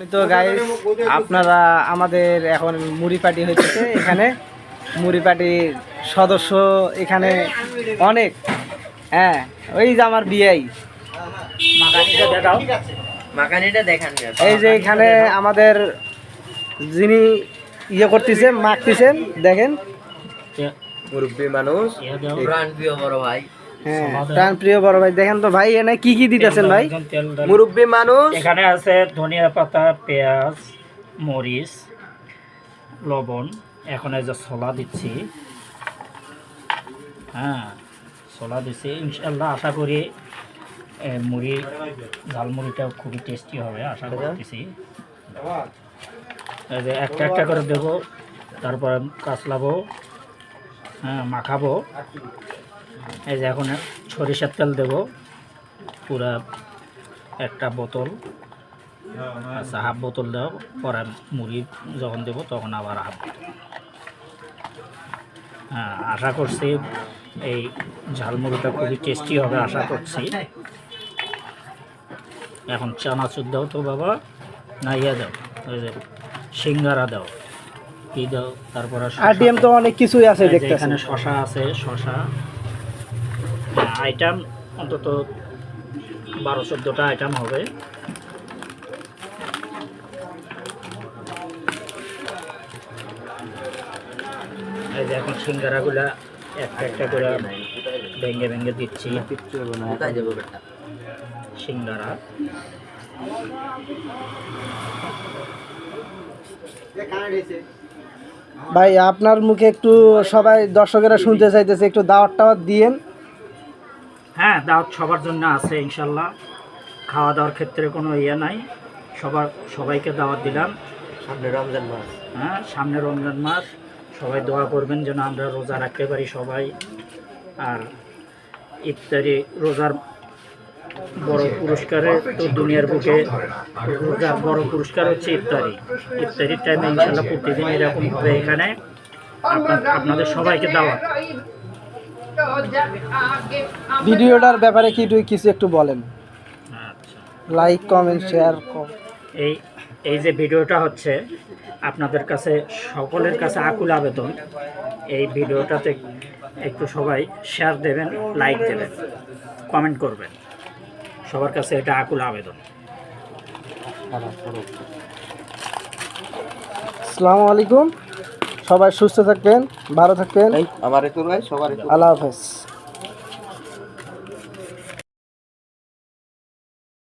তো গাইস আপনারা আমাদের এখন মুড়ি পার্টি হচ্ছে এখানে। মুড়ি পার্টির সদস্য এখানে অনেক। হ্যাঁ ওই যে আমার বিয়াই দেখান এই যে এখানে আমাদের যিনি ইয়ে করতেছেন মাখতেছেন দেখেন। মুরব্বী মানুষ। বড় ভাই। হ্যাঁ প্রাণ প্রিয় বড় ভাই দেখেন তো ভাই এনে কি কি দিতেছেন ভাই? মুরব্বী মানুষ। এখানে আছে ধনিয়া পাতা পেঁয়াজ মরিচ লবণ। এখন এই যে ছোলা দিচ্ছি। হ্যাঁ ছোলা দিচ্ছি। ইনশাল্লাহ আশা করি মুড়ি ঝালমুড়িটাও খুবই টেস্টি হবে আশা করতেছি। এই যে একটা একটা করে দেবো তারপরে কাঁচলাবো হ্যাঁ মাখাবো। এই যে এখন সরিষার তেল দেবো। পুরা একটা বোতল। আচ্ছা হাফ বোতল দাও। পরে মুড়ি যখন দেবো তখন আবার হাফ বোতল। হ্যাঁ আশা করছি এই ঝালমুড়িটা খুবই টেস্টি হবে আশা করছি। এখন চানাচুর দাও তো বাবা। না ইয়ে দাও ওই যে সিঙ্গারা দাও। কি দাও? তারপরে আরটিএম তো অনেক কিছুই আছে এখানে শশা আছে শশা আইটেম অন্তত বারো চোদ্দোটা আইটেম হবে। এখন সিঙ্গারাগুলা একটা একটা করে ভেঙে ভেঙে দিচ্ছি। সিঙ্গারা। ভাই, আপনার মুখে একটু সবাই দর্শকেরা শুনতে চাইতেছে, একটু দাওয়াত টাওয়াত দিয়েন। হ্যাঁ দাওয়াত সবার জন্য আছে ইনশাল্লাহ। খাওয়া দাওয়ার ক্ষেত্রে কোনো ইয়ে নাই। সবার সবাইকে দাওয়াত দিলাম। সামনে রমজান মাস। হ্যাঁ সামনে রমজান মাস। সবাই দোয়া করবেন যেন আমরা রোজা রাখতে পারি সবাই। আর ইফতারি রোজার বড় পুরস্কারে তো দুনিয়ার বুকে রোজার বড় পুরস্কার হচ্ছে ইফতারি। ইফতারির টাইমে ইনশাল্লাহ প্রতিদিন এরকম হবে এখানে। আপনার- আপনাদের সবাইকে দাওয়াত। ভিডিওটার ব্যাপারে কি কিছু একটু বলেন। আচ্ছা। লাইক কমেন্ট শেয়ার এই এই যে ভিডিওটা হচ্ছে আপনাদের কাছে সকলের কাছে আকুল আবেদন। এই ভিডিওটাতে একটু সবাই শেয়ার দেবেন লাইক দেবেন কমেন্ট করবেন। সবার কাছে এটা আকুল আবেদন। আসসালামু আলাইকুম। সবাই সুস্থ থাকবেন ভালো থাকবেন। আমার আল্লাহ হাফেজ।